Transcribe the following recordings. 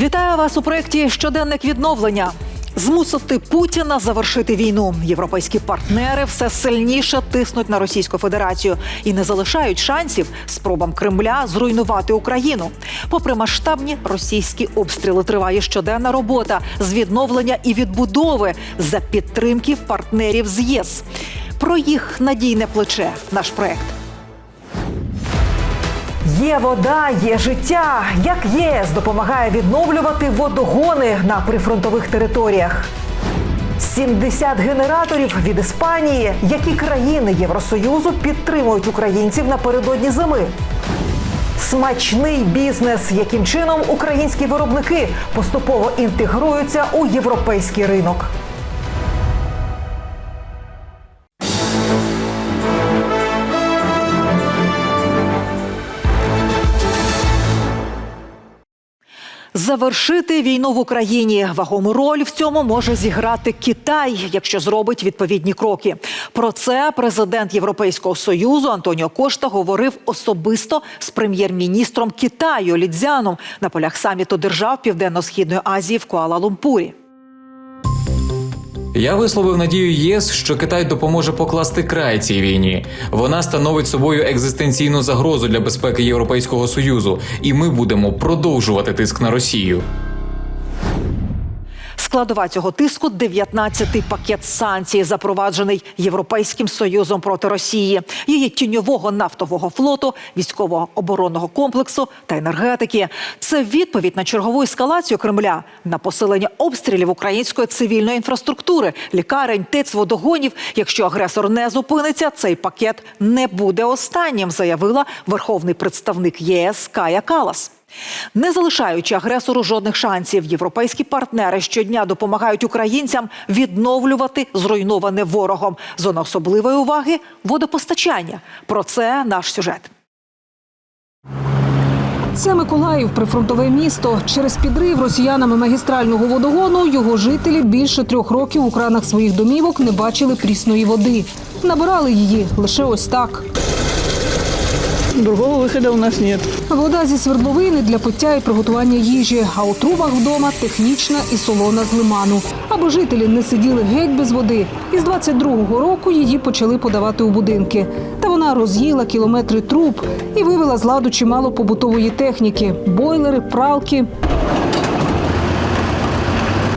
Вітаю вас у проєкті Щоденник відновлення. Змусити Путіна завершити війну. Європейські партнери все сильніше тиснуть на Російську Федерацію і не залишають шансів спробам Кремля зруйнувати Україну. Попри масштабні російські обстріли, триває щоденна робота з відновлення і відбудови за підтримки партнерів з ЄС. Про їх надійне плече. Наш проект. Є вода, є життя. Як ЄС допомагає відновлювати водогони на прифронтових територіях? 70 генераторів від Іспанії. Які країни Євросоюзу підтримують українців напередодні зими? Смачний бізнес, яким чином українські виробники поступово інтегруються у європейський ринок. Завершити війну в Україні вагому роль в цьому може зіграти Китай, якщо зробить відповідні кроки. Про це президент Європейського союзу Антоніо Кошта говорив особисто з прем'єр-міністром Китаю Лідзяном на полях саміту держав Південно-східної Азії в Куала-Лумпурі. Я висловив надію ЄС, що Китай допоможе покласти край цій війні. Вона становить собою екзистенційну загрозу для безпеки Європейського союзу, і ми будемо продовжувати тиск на Росію. Складова цього тиску 19-й пакет санкцій, запроваджений Європейським союзом проти Росії, її тіньового нафтового флоту, військового оборонного комплексу та енергетики. Це відповідь на чергову ескалацію Кремля на посилення обстрілів української цивільної інфраструктури, лікарень, ТЕЦ, водогонів. Якщо агресор не зупиниться, цей пакет не буде останнім, заявила верховний представник ЄС Кая Калас. Не залишаючи агресору жодних шансів, європейські партнери щодня допомагають українцям відновлювати зруйноване ворогом. Зона особливої уваги водопостачання. Про це наш сюжет. Це Миколаїв, прифронтове місто. Через підрив росіянами магістрального водогону його жителі більше трьох років у кранах своїх домівок не бачили прісної води. Набирали її лише ось так. Другого выхода у нас нет. Вода зі свердловини для пиття і приготування їжі, а у трубах вдома технічна і солона з лиману. Аби жителі не сиділи геть без води. Із 22-го року її почали подавати у будинки. Та вона роз'їла кілометри труб і вивела з ладу чимало побутової техніки: бойлери, пралки.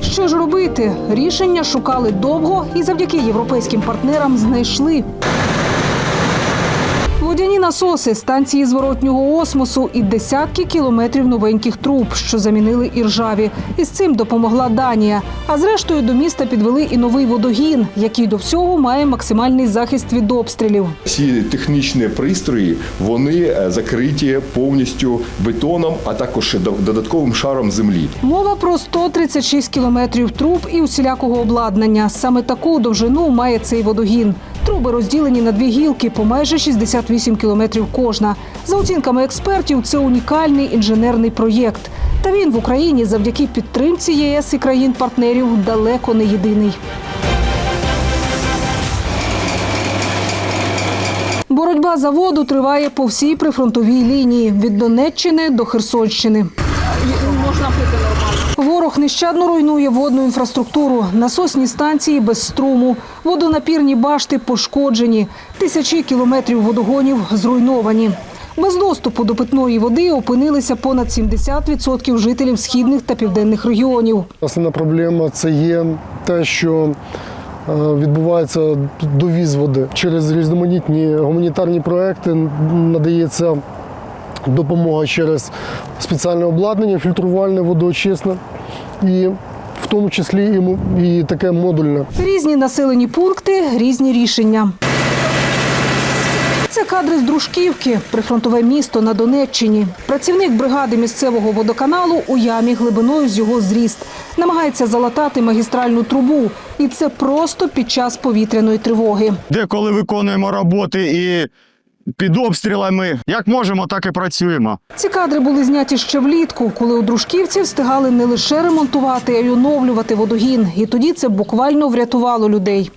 Що ж робити? Рішення шукали довго і завдяки європейським партнерам знайшли. Насоси, станції зворотнього осмосу і десятки кілометрів новеньких труб, що замінили іржаві. І з цим допомогла Данія. А зрештою до міста підвели і новий водогін, який до всього має максимальний захист від обстрілів. Всі технічні пристрої вони е, закриті повністю бетоном, а також до- додатковим шаром землі. Мова про 136 кілометрів труб і усілякого обладнання. Саме таку довжину має цей водогін. Труби розділені на дві гілки по майже 68 кілометрів кожна. За оцінками експертів, це унікальний інженерний проєкт. Та він в Україні завдяки підтримці ЄС і країн-партнерів далеко не єдиний. Боротьба за воду триває по всій прифронтовій лінії від Донеччини до Херсонщини. Ворог нещадно руйнує водну інфраструктуру, насосні станції без струму, водонапірні башти пошкоджені, тисячі кілометрів водогонів зруйновані. Без доступу до питної води опинилися понад 70% жителів східних та південних регіонів. Основна проблема це є те, що е, відбувається довіз води через різноманітні гуманітарні проекти. Надається допомога через спеціальне обладнання, фільтрувальне, водоочисне і в тому числі і, і таке модульне. Різні населені пункти, різні рішення. Це кадри з Дружківки, прифронтове місто на Донеччині. Працівник бригади місцевого водоканалу у ямі глибиною з його зріст. Намагається залатати магістральну трубу. І це просто під час повітряної тривоги. Деколи виконуємо роботи і під обстрілами. Як можемо, так і працюємо. Ці кадри були зняті ще влітку, коли у Дружківці встигали не лише ремонтувати, а й оновлювати водогін. І тоді це буквально врятувало людей.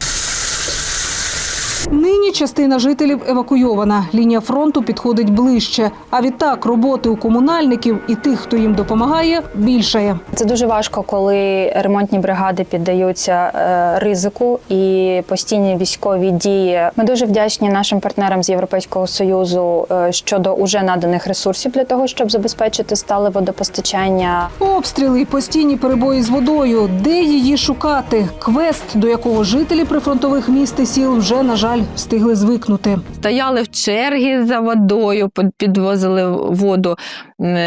Нині частина жителів евакуйована. Лінія фронту підходить ближче. А відтак роботи у комунальників і тих, хто їм допомагає, більшає. Це дуже важко, коли ремонтні бригади піддаються е, ризику і постійні військові дії. Ми дуже вдячні нашим партнерам з Європейського союзу е, щодо уже наданих ресурсів для того, щоб забезпечити стале водопостачання. Обстріли і постійні перебої з водою. Де її шукати? Квест, до якого жителі прифронтових міст і сіл вже, на жаль, встигли звикнути. Стояли в черги за водою, підвозили воду.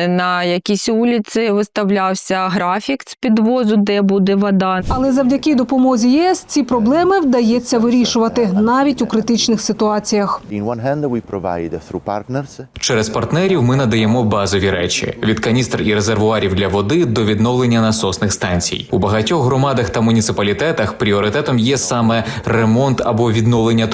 На якійсь вулиці виставлявся графік з підвозу, де буде вода. Але завдяки допомозі ЄС ці проблеми вдається вирішувати навіть у критичних ситуаціях. Через партнерів ми надаємо базові речі від каністр і резервуарів для води до відновлення насосних станцій. У багатьох громадах та муніципалітетах пріоритетом є саме ремонт або відновлення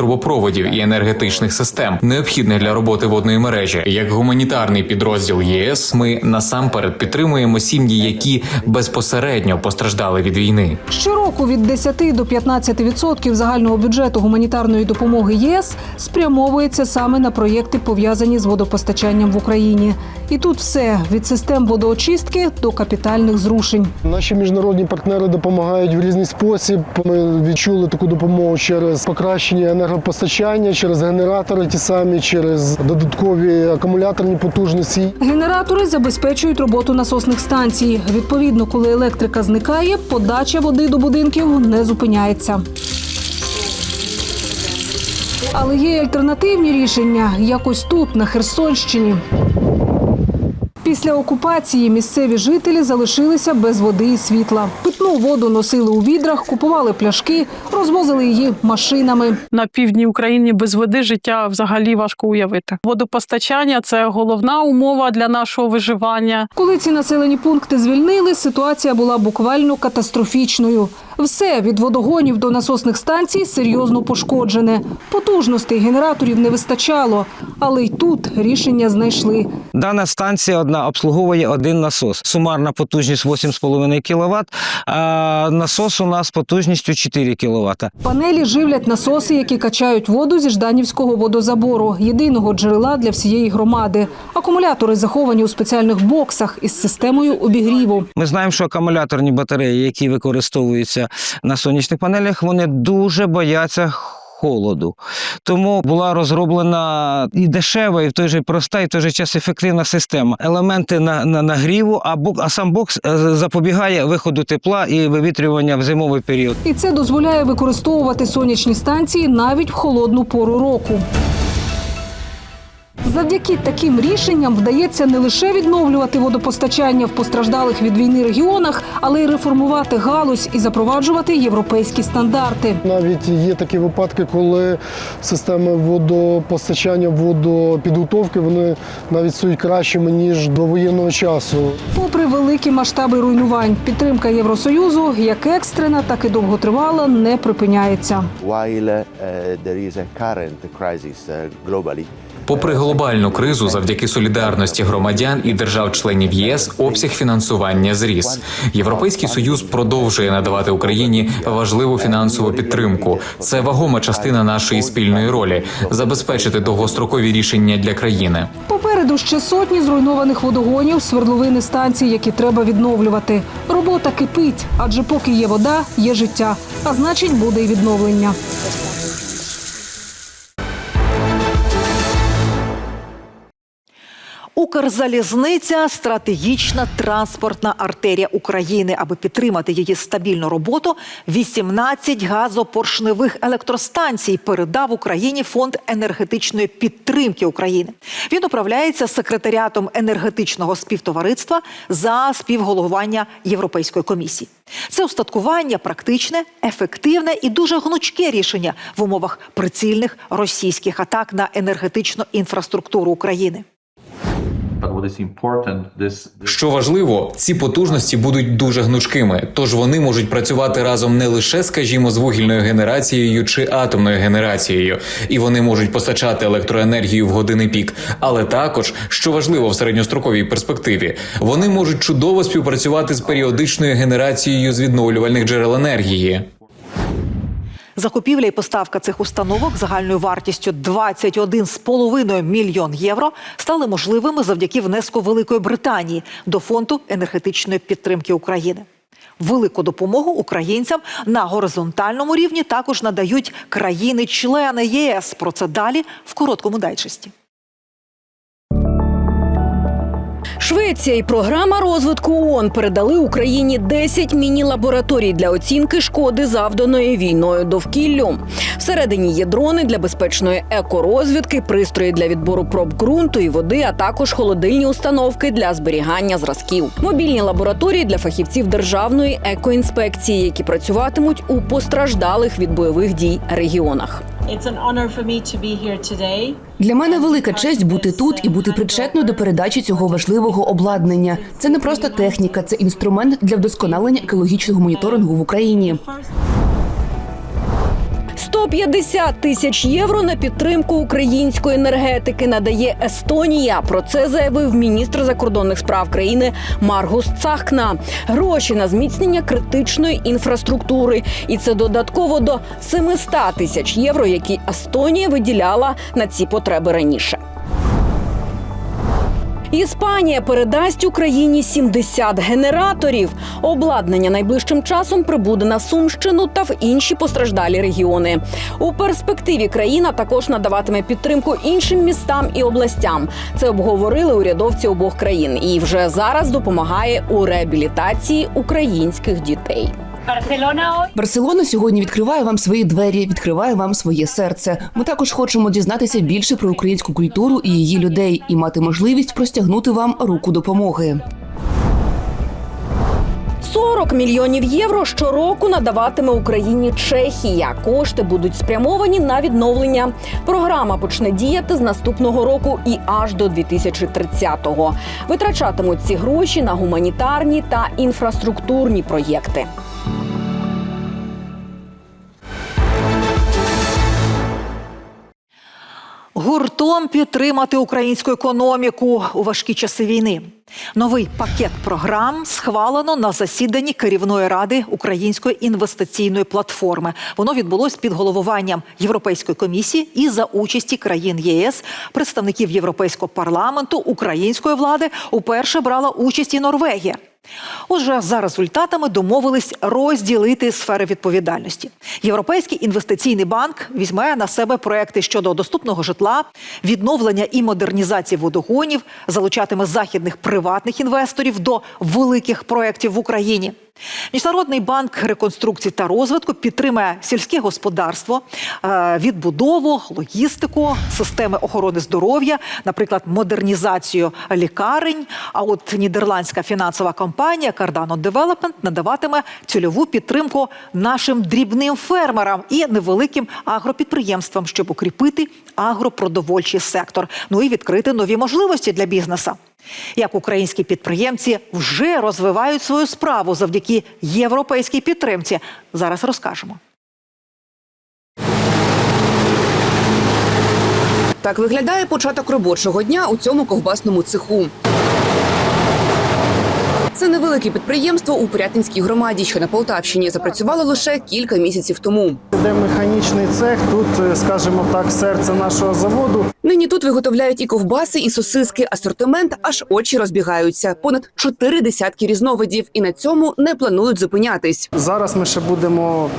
трубопроводів і енергетичних систем, необхідних для роботи водної мережі. Як гуманітарний підрозділ ЄС, ми насамперед підтримуємо сім'ї, які безпосередньо постраждали від війни. Щороку від 10 до 15 відсотків загального бюджету гуманітарної допомоги ЄС спрямовується саме на проєкти, пов'язані з водопостачанням в Україні. І тут все від систем водоочистки до капітальних зрушень. Наші міжнародні партнери допомагають в різний спосіб. Ми відчули таку допомогу через покращення енергопостачання, через генератори ті самі, через додаткові акумуляторні потужності. Генератори забезпечують роботу насосних станцій. Відповідно, коли електрика зникає, подача води до будинків не зупиняється. Але є альтернативні рішення, якось тут, на Херсонщині. Після окупації місцеві жителі залишилися без води і світла. Питну воду носили у відрах, купували пляшки, розвозили її машинами. на півдні України без води життя взагалі важко уявити. Водопостачання це головна умова для нашого виживання. Коли ці населені пункти звільнили, ситуація була буквально катастрофічною. Все від водогонів до насосних станцій серйозно пошкоджене. Потужностей генераторів не вистачало, але й тут рішення знайшли. Дана станція одна обслуговує один насос. Сумарна потужність 8,5 кВт, а насос у нас потужністю 4 кВт. Панелі живлять насоси, які качають воду зі Жданівського водозабору, єдиного джерела для всієї громади. Акумулятори заховані у спеціальних боксах із системою обігріву. Ми знаємо, що акумуляторні батареї, які використовуються на сонячних панелях, вони дуже бояться. Холоду, тому була розроблена і дешева, і в той же проста, і в той же час ефективна система. Елементи на, на нагріву, а бок, а сам бокс е, запобігає виходу тепла і вивітрювання в зимовий період. І це дозволяє використовувати сонячні станції навіть в холодну пору року. Завдяки таким рішенням вдається не лише відновлювати водопостачання в постраждалих від війни регіонах, але й реформувати галузь і запроваджувати європейські стандарти. Навіть є такі випадки, коли системи водопостачання, водопідготовки вони навіть стають кращими ніж до воєнного часу. Попри великі масштаби руйнувань, підтримка Євросоюзу, як екстрена, так і довготривала, не припиняється. while uh, there is a current crisis uh, globally. Попри глобальну кризу, завдяки солідарності громадян і держав-членів ЄС, обсяг фінансування зріс. Європейський союз продовжує надавати Україні важливу фінансову підтримку. Це вагома частина нашої спільної ролі забезпечити довгострокові рішення для країни. Попереду ще сотні зруйнованих водогонів, свердловини станцій, які треба відновлювати. Робота кипить, адже поки є вода, є життя, а значить буде і відновлення. Укрзалізниця стратегічна транспортна артерія України. Аби підтримати її стабільну роботу, 18 газопоршневих електростанцій передав Україні фонд енергетичної підтримки України. Він управляється секретаріатом енергетичного співтовариства за співголовування Європейської комісії. Це устаткування практичне, ефективне і дуже гнучке рішення в умовах прицільних російських атак на енергетичну інфраструктуру України. Що важливо, ці потужності будуть дуже гнучкими, тож вони можуть працювати разом не лише, скажімо, з вугільною генерацією чи атомною генерацією, і вони можуть постачати електроенергію в години пік, але також, що важливо в середньостроковій перспективі, вони можуть чудово співпрацювати з періодичною генерацією з відновлювальних джерел енергії. Закупівля і поставка цих установок загальною вартістю 21,5 мільйон євро стали можливими завдяки внеску Великої Британії до фонду енергетичної підтримки України. Велику допомогу українцям на горизонтальному рівні також надають країни-члени ЄС. Про це далі в короткому дайджесті. Швеція і програма розвитку ООН передали Україні 10 міні-лабораторій для оцінки шкоди, завданої війною довкіллю. Всередині є дрони для безпечної екорозвідки, пристрої для відбору проб ґрунту і води, а також холодильні установки для зберігання зразків. Мобільні лабораторії для фахівців державної екоінспекції, які працюватимуть у постраждалих від бойових дій регіонах. Для мене велика честь бути тут і бути причетною до передачі цього важливого обладнання. Це не просто техніка, це інструмент для вдосконалення екологічного моніторингу в Україні. 150 тисяч євро на підтримку української енергетики надає Естонія. Про це заявив міністр закордонних справ країни Маргус Цахкна. Гроші на зміцнення критичної інфраструктури, і це додатково до 700 тисяч євро, які Естонія виділяла на ці потреби раніше. Іспанія передасть Україні 70 генераторів. Обладнання найближчим часом прибуде на Сумщину та в інші постраждалі регіони. У перспективі країна також надаватиме підтримку іншим містам і областям. Це обговорили урядовці обох країн і вже зараз допомагає у реабілітації українських дітей. Барселона сьогодні відкриває вам свої двері, відкриває вам своє серце. Ми також хочемо дізнатися більше про українську культуру і її людей і мати можливість простягнути вам руку допомоги. 40 мільйонів євро щороку надаватиме Україні Чехія. Кошти будуть спрямовані на відновлення. Програма почне діяти з наступного року і аж до 2030-го. Витрачатимуть ці гроші на гуманітарні та інфраструктурні проєкти. Гуртом підтримати українську економіку у важкі часи війни. Новий пакет програм схвалено на засіданні керівної ради Української інвестиційної платформи. Воно відбулось під головуванням Європейської комісії і за участі країн ЄС, представників Європейського парламенту, української влади. Уперше брала участь і Норвегія. Отже, за результатами домовились розділити сфери відповідальності. Європейський інвестиційний банк візьме на себе проекти щодо доступного житла, відновлення і модернізації водогонів, залучатиме західних приватних інвесторів до великих проєктів в Україні. Міжнародний банк реконструкції та розвитку підтримує сільське господарство, е, відбудову, логістику, системи охорони здоров'я, наприклад, модернізацію лікарень. А от нідерландська фінансова компанія Cardano Development надаватиме цільову підтримку нашим дрібним фермерам і невеликим агропідприємствам, щоб укріпити агропродовольчий сектор, ну і відкрити нові можливості для бізнеса. Як українські підприємці вже розвивають свою справу завдяки європейській підтримці, зараз розкажемо. Так виглядає початок робочого дня у цьому ковбасному цеху. Це невелике підприємство у Порятинській громаді, що на Полтавщині запрацювало лише кілька місяців тому. Де механічний цех, тут, е, скажімо так, серце нашого заводу. Нині тут виготовляють і ковбаси, і сосиски. Асортимент аж очі розбігаються. Понад чотири десятки різновидів, і на цьому не планують зупинятись. Зараз ми ще будемо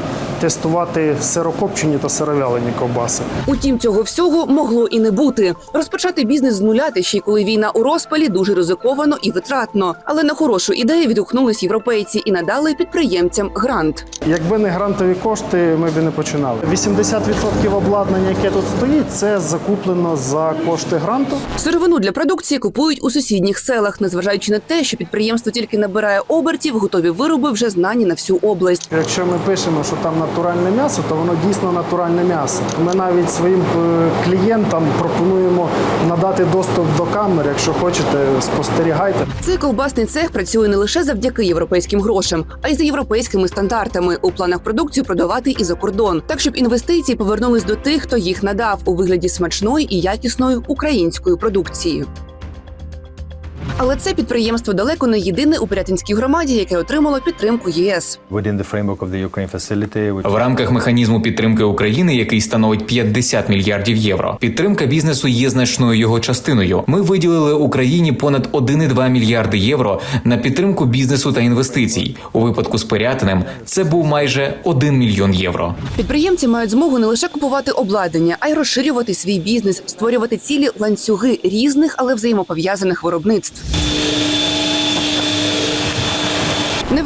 тестувати сирокопчені та сировялені ковбаси. Утім, цього всього могло і не бути. Розпочати бізнес з нуля, та ще й коли війна у розпалі, дуже ризиковано і витратно. Але на хорошу ідею відгукнулись європейці і надали підприємцям грант. Якби не грантові кошти, ми б і не починали. 80% обладнання, яке тут стоїть, це закуплено за кошти гранту. Сировину для продукції купують у сусідніх селах, незважаючи на те, що підприємство тільки набирає обертів, готові вироби вже знані на всю область. Якщо ми пишемо, що там натуральне м'ясо, то воно дійсно натуральне м'ясо. Ми навіть своїм е, клієнтам пропонуємо надати доступ до камер. Якщо хочете, спостерігайте. Цей ковбасний цех працює не лише завдяки європейським грошам, а й за європейськими стандартами. У планах продукцію продавати і за кордон, так щоб інвестиції повернулись до тих, хто їх надав у вигляді смачної і якісної українською продукції. Але це підприємство далеко не єдине у Пирятинській громаді, яке отримало підтримку ЄС. В рамках механізму підтримки України, який становить 50 мільярдів євро, підтримка бізнесу є значною його частиною. Ми виділили Україні понад 1,2 мільярди євро на підтримку бізнесу та інвестицій. У випадку з Пирятиним це був майже 1 мільйон євро. Підприємці мають змогу не лише купувати обладнання, а й розширювати свій бізнес, створювати цілі ланцюги різних, але взаємопов'язаних виробництв.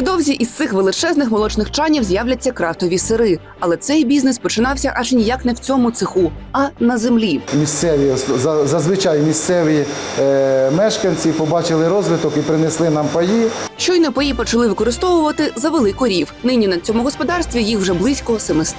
Невдовзі із цих величезних молочних чанів з'являться крафтові сири. Але цей бізнес починався аж ніяк не в цьому цеху, а на землі. Місцеві зазвичай місцеві е, мешканці побачили розвиток і принесли нам паї. Щойно паї почали використовувати завели корів. Нині на цьому господарстві їх вже близько 700.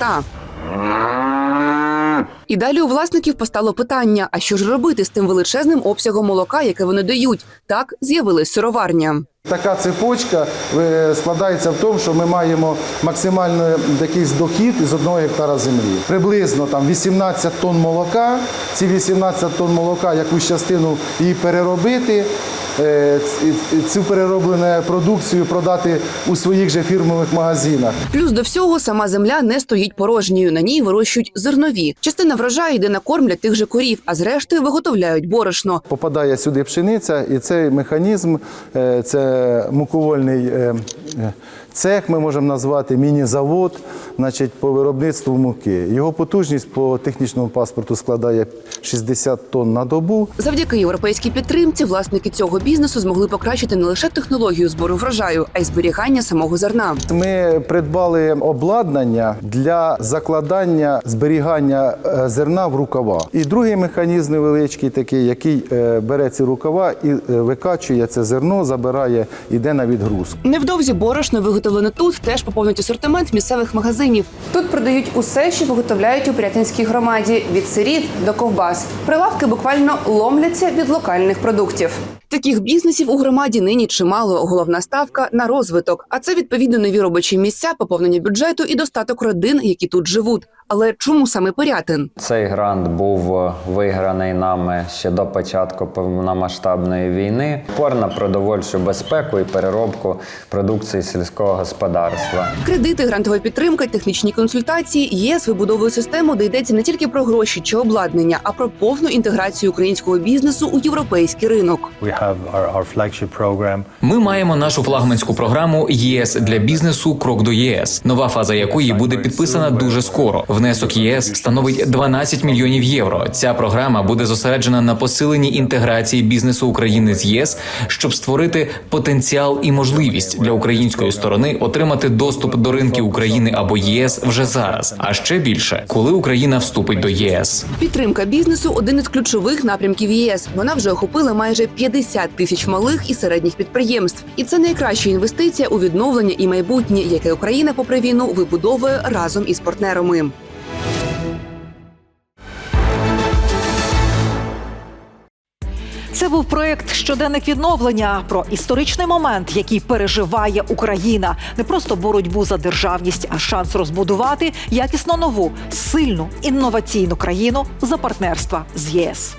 І далі у власників постало питання: а що ж робити з тим величезним обсягом молока, яке вони дають? Так з'явилась сироварня. Така цепочка е, складається в тому, що ми маємо максимальний якийсь дохід із одного гектара землі. Приблизно там 18 тонн молока. Ці 18 тонн молока, якусь частину її переробити, цю перероблену продукцію продати у своїх же фірмових магазинах. Плюс до всього сама земля не стоїть порожньою. На ній вирощують зернові. Частина врожаю йде на корм для тих же корів, а зрештою виготовляють борошно. Попадає сюди пшениця, і цей механізм е, це муковольний е, е, цех, ми можемо назвати міні-завод, значить, по виробництву муки. Його потужність по технічному паспорту складає 60 тонн на добу. Завдяки європейській підтримці власники цього бізнесу змогли покращити не лише технологію збору врожаю, а й зберігання самого зерна. Ми придбали обладнання для закладання зберігання е, зерна в рукава. І другий механізм невеличкий такий, який е, бере ці рукава і е, викачує це зерно, забирає, іде на відгрузку. Невдовзі борошно виготовлене тут теж поповнить асортимент місцевих магазинів. Тут продають усе, що виготовляють у Пирятинській громаді від сирів до ковбас. Прилавки буквально ломляться від локальних продуктів. Таких бізнесів у громаді нині чимало. Головна ставка на розвиток. А це відповідно нові робочі місця, поповнення бюджету і достаток родин, які тут живуть. Але чому саме Пирятин? Цей грант був е, виграний нами ще до початку повномасштабної війни. Пор на продовольчу безпеку і переробку продукції сільського господарства. Кредити, грантова підтримка, технічні консультації. ЄС вибудовує систему, де йдеться не тільки про гроші чи обладнання, а про повну інтеграцію українського бізнесу у європейський ринок. Ми маємо нашу флагманську програму ЄС для бізнесу Крок до ЄС, нова фаза якої буде підписана дуже скоро. Внесок ЄС становить 12 мільйонів євро. Ця програма буде зосереджена на посиленні інтеграції бізнесу України з ЄС, щоб створити потенціал і можливість для української сторони отримати доступ до ринків України або ЄС вже зараз. А ще більше, коли Україна вступить до ЄС. Підтримка бізнесу один із ключових напрямків ЄС. Вона вже охопила майже 50 тисяч малих і середніх підприємств. І це найкраща інвестиція у відновлення і майбутнє, яке Україна попри війну вибудовує разом із партнерами. Це був проект щоденник відновлення про історичний момент, який переживає Україна. Не просто боротьбу за державність, а шанс розбудувати якісно нову, сильну інноваційну країну за партнерства з ЄС.